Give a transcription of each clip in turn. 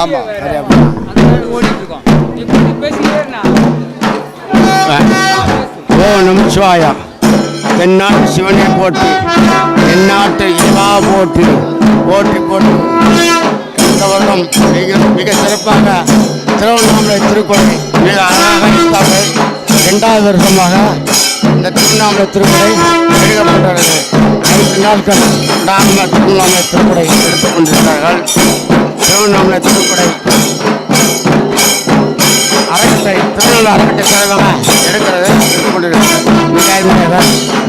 ஆமாம் சரியா ஓடிட்டு ஓ நமச்சிவாயா. தென்னாட்டு சிவனை போட்டு தென்னாட்டு இவா போட்டு போட்டி போட்டு இந்த வருடம் மிக மிக சிறப்பாக திருவண்ணாமலை திருக்குறளை மிக அழகாக இரண்டாவது வருஷமாக இந்த திருவண்ணாமலை திருப்படை எழுதப்பட்டுள்ளது ஐந்து நாட்கள் விடாம திருவண்ணாமலை திருப்படை எடுத்துக் கொண்டிருக்கிறார்கள். திருவண்ணாமலை திருப்படை. அறக்கட்டளை திருநெல்வேலி அறக்கட்டளை தலைவராக எடுக்கிறது எடுத்துக் கொண்டிருக்கிறது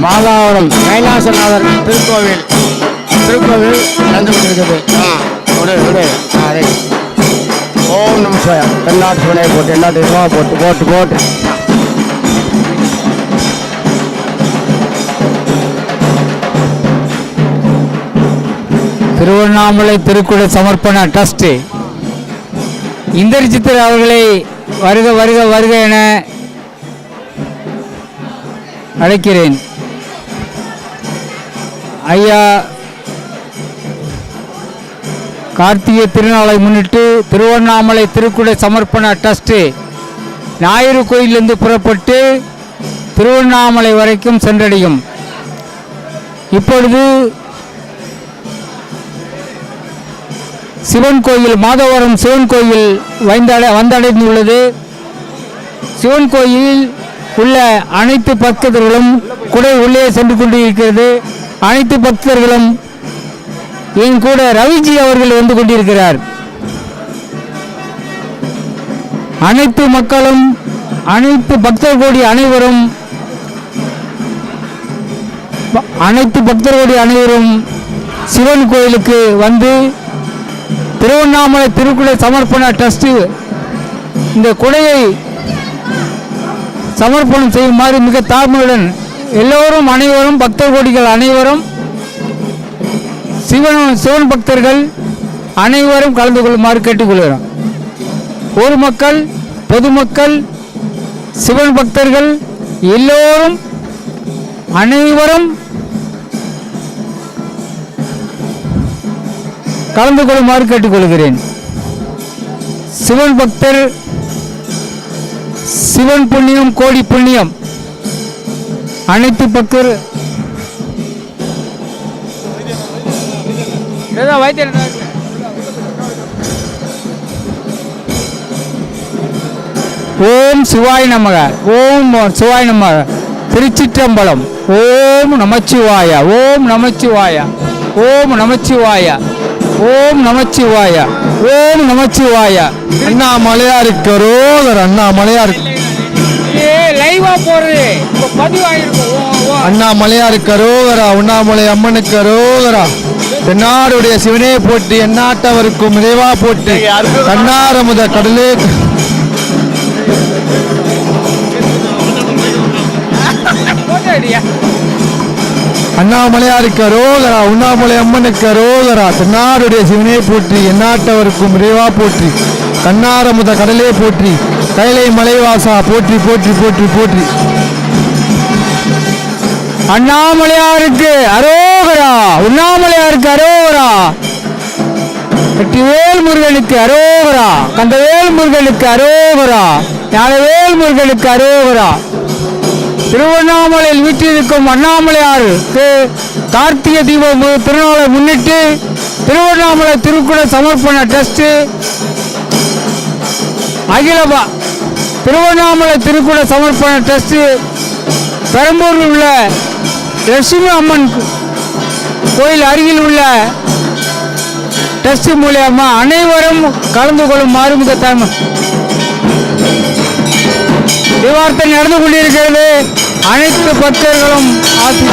மாதாவரம் கைலாசநாதர் திருக்கோவில். திருக்கோவில் நடந்து கொண்டிருக்கிறது. ஆ விடு விடு. ஆ அதே. ஓம் நம தென்னாட்டு சிவனை போட்டு என்ன இதுவாக போட்டு போட்டு போட்டு. திருவண்ணாமலை திருக்குழு சமர்ப்பண ட்ரஸ்ட் இந்திரஜித்தர் அவர்களை வருக வருக வருக என அழைக்கிறேன். ஐயா கார்த்திகை திருநாளை முன்னிட்டு திருவண்ணாமலை திருக்குடை சமர்ப்பண ட்ரஸ்ட் ஞாயிறு கோயிலிருந்து புறப்பட்டு திருவண்ணாமலை வரைக்கும் சென்றடையும். இப்பொழுது சிவன் கோயில் மாதவரம் சிவன் கோயில் வந்தடை வந்தடைந்துள்ளது. சிவன் கோயிலில் உள்ள அனைத்து பக்தர்களும் குடை உள்ளே சென்று கொண்டிருக்கிறது. அனைத்து பக்தர்களும் என் கூட ரவிஜி அவர்கள் வந்து கொண்டிருக்கிறார். அனைத்து மக்களும் அனைத்து பக்தர் கோடி அனைவரும் அனைத்து பக்தர் கோடி அனைவரும் சிவன் கோயிலுக்கு வந்து திருவண்ணாமலை திருக்குடை சமர்ப்பண ட்ரஸ்ட் இந்த குடையை சமர்ப்பணம் செய்யுமாறு மிக தாழ்மையுடன் எல்லோரும் அனைவரும் பக்தர் கோடிகள் அனைவரும் சிவன் சிவன் பக்தர்கள் அனைவரும் கலந்து கொள்ளுமாறு கேட்டுக்கொள்கிறோம். ஊர் மக்கள் பொதுமக்கள் சிவன் பக்தர்கள் எல்லோரும் அனைவரும் கலந்து கொள்ளுமாறு கேட்டுக்கொள்கிறேன். சிவன் பக்தர் சிவன் புண்ணியம் கோடி புண்ணியம் அனைத்து பக்தர். ஓம் சிவாய் நமக ஓம் சிவாய் நமக. திருச்சிற்றம்பலம் ஓம் நமச்சிவாய ஓம் நமச்சிவாய ஓம் நமச்சிவாய. ஓம் நமச்சிவாய ஓம் நமச்சிவாய. அண்ணாமலையாருக்கு ரோதர் அண்ணாமலையாருக்கு லைவா போறது பதிவாயிருக்கும். அண்ணாமலையாருக்கு ரோகரா உண்ணாமலை அம்மனுக்கு ரோகரா தென்னாடுடைய சிவனே போற்றி எந்நாட்டவருக்கும் இறைவா போற்றி. கண்ணாரமுத கடலே அண்ணாமலையாருக்கு ரோகரா உண்ணாமலை அம்மனுக்கு ரோகரா தென்னாருடைய சிவனே போற்றி எந்நாட்டவருக்கும் இறைவா போற்றி கண்ணாரமுத கடலே போற்றி கைலை மலைவாசா போற்றி போற்றி போற்றி போற்றி. அண்ணாமலையாருக்கு அரோகரா உண்ணாமலையாருக்கு அரோகரா. வெற்றிவேல் முருகனுக்கு அரோகரா கந்தவேல் முருகனுக்கு அரோகரா ஞானவேல் முருகனுக்கு அரோகரா. திருவண்ணாமலையில் வீற்றிருக்கும் அண்ணாமலையாருக்கு கார்த்திகை தீபம் திருநாளை முன்னிட்டு திருவண்ணாமலை திருக்குட சமர்ப்பண ட்ரஸ்ட் அகில திருவண்ணாமலை திருக்குட சமர்ப்பண ட்ரஸ்ட் பெரம்பூரில் உள்ள லட்சுமி அம்மன் கோயில் அருகில் உள்ள டெஸ்ட் மூலியமா அனைவரும் கலந்து கொள்ளுமாறு மிக தலைமை விவார்த்தை நடந்து கொண்டிருக்கிறது. அனைத்து பக்தர்களும் ஆசி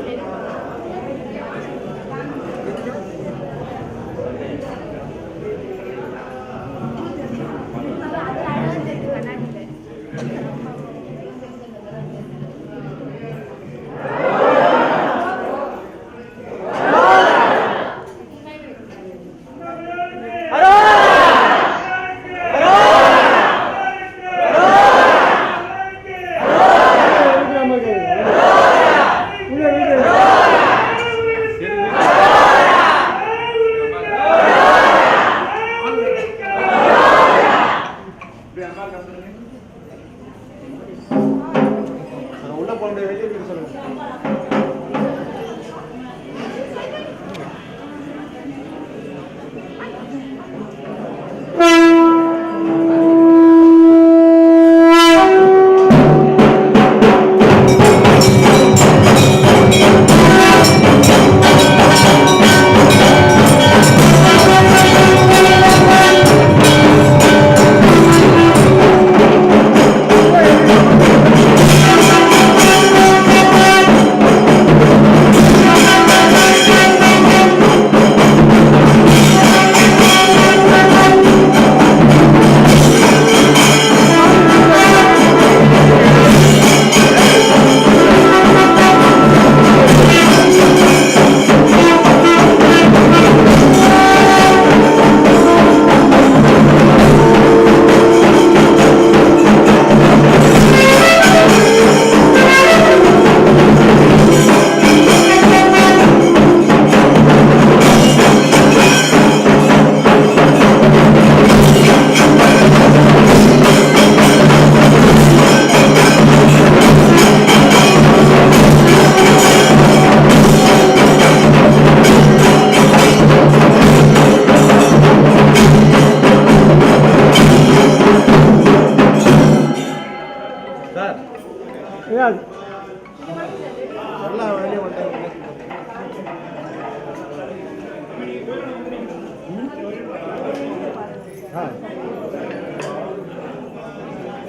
Okay.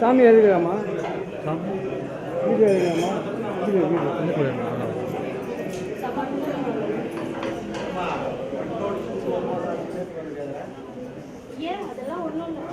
சாமி எதுக்குறாமா வீடு எதுக்குறாமா வீடியோ வீடியோ ஏன் அதெல்லாம் ஒன்றும் இல்லை.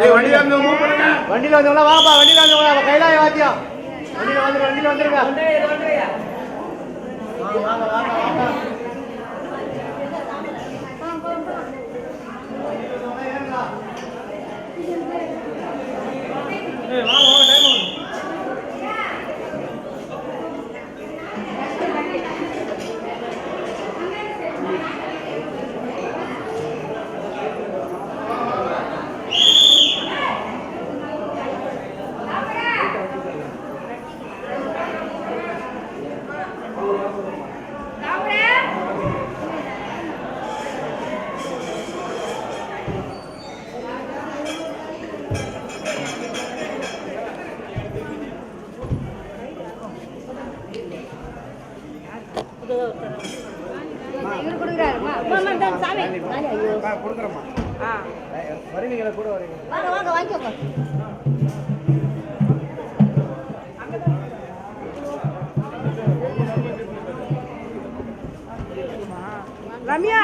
வண்டியில் வந்தவங்களா வாப்பா வண்டியில் வந்தவங்களா கைலாய வாத்தியம் வண்டியில் வந்து வண்டியில் வந்துருங்க. வருவீங்களா? கூட வரீங்க வாங்க வாங்க வாங்கிக்கோங்க. ரம்யா!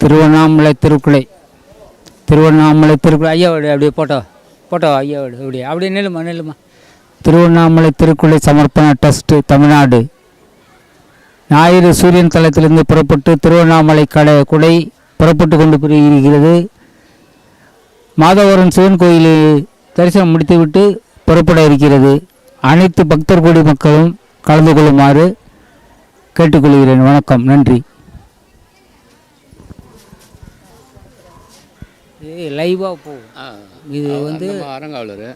திருவண்ணாமலை திருக்குலை திருவண்ணாமலை திருக்குலை ஐயா விடு அப்படியே போட்டோ போட்டோ ஐயா விடு அப்படியே அப்படியே நில்லுமா நில்லுமா. திருவண்ணாமலை திருக்குலை சமர்ப்பண ட்ரஸ்ட் தமிழ்நாடு. ஞாயிறு சூரியன் தலத்திலிருந்து புறப்பட்டு திருவண்ணாமலை கடை குடை புறப்பட்டு கொண்டு போய் இருக்கிறது. மாதவரம் சிவன் கோயிலில் தரிசனம் முடித்துவிட்டு புறப்பட இருக்கிறது அனைத்து பக்தர் கோடி மக்களும் கலந்து கொள்ளுமாறு கேட்டுக்கொள்கிறேன். வணக்கம். நன்றி. இது லைவாக போகும் இது வந்து அரங்காவலர்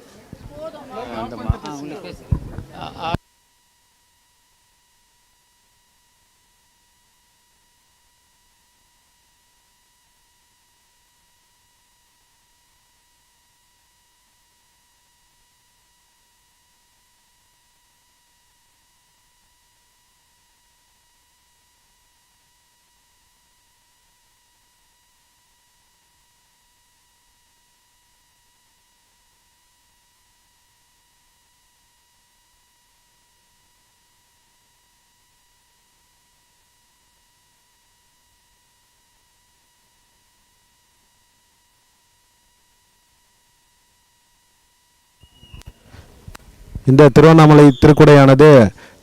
இந்த திருவண்ணாமலை திருக்குடையானது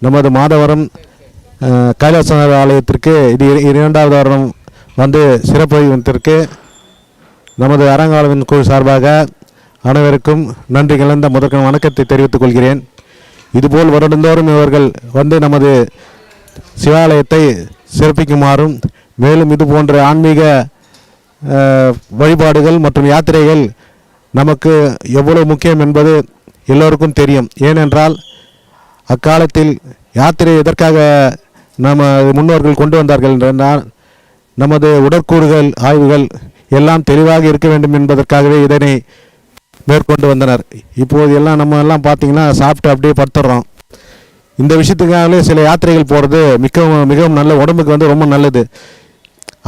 நமது மாதவரம் அஹ், கைலாசநாதர் ஆலயத்திற்கு இது இரண்டாவது வருடம் வந்து சிறப்பு நமது அரங்காலவின் குழு சார்பாக அனைவருக்கும் நன்றி கலந்த முதற்கண் வணக்கத்தை தெரிவித்துக் கொள்கிறேன். இதுபோல் வருடந்தோறும் இவர்கள் வந்து நமது சிவாலயத்தை சிறப்பிக்குமாறும் மேலும் இது போன்ற ஆன்மீக வழிபாடுகள் மற்றும் யாத்திரைகள் நமக்கு எவ்வளவு முக்கியம் என்பது எல்லோருக்கும் தெரியும். ஏனென்றால் அக்காலத்தில் யாத்திரை எதற்காக நம்ம முன்னோர்கள் கொண்டு வந்தார்கள் என்றால் நமது உடற்கூறுகள் ஆய்வுகள் எல்லாம் தெளிவாக இருக்க வேண்டும் என்பதற்காகவே இதனை மேற்கொண்டு வந்தனர். இப்போது எல்லாம் நம்ம எல்லாம் பார்த்திங்கன்னா சாப்பிட்டு அப்படியே படுத்துடுறோம் இந்த விஷயத்துக்காகவே சில யாத்திரைகள் போகிறது மிகவும் மிகவும் நல்ல உடம்புக்கு வந்து ரொம்ப நல்லது.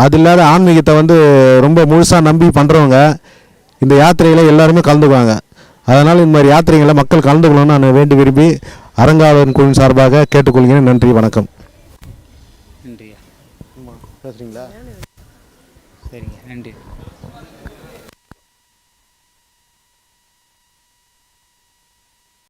அது இல்லாத ஆன்மீகத்தை வந்து ரொம்ப முழுசாக நம்பி பண்ணுறவங்க இந்த யாத்திரையில் எல்லாருமே கலந்துக்குவாங்க. அதனால் இந்த மாதிரி யாத்திரைகளை மக்கள் கலந்துக்கணும்னு நான் வேண்டி விரும்பி அரங்காவலன் குழுவின் சார்பாக கேட்டுக்கொள்கிறேன். நன்றி வணக்கம். நன்றியா? பேசுகிறீங்களா சரிங்க நன்றி.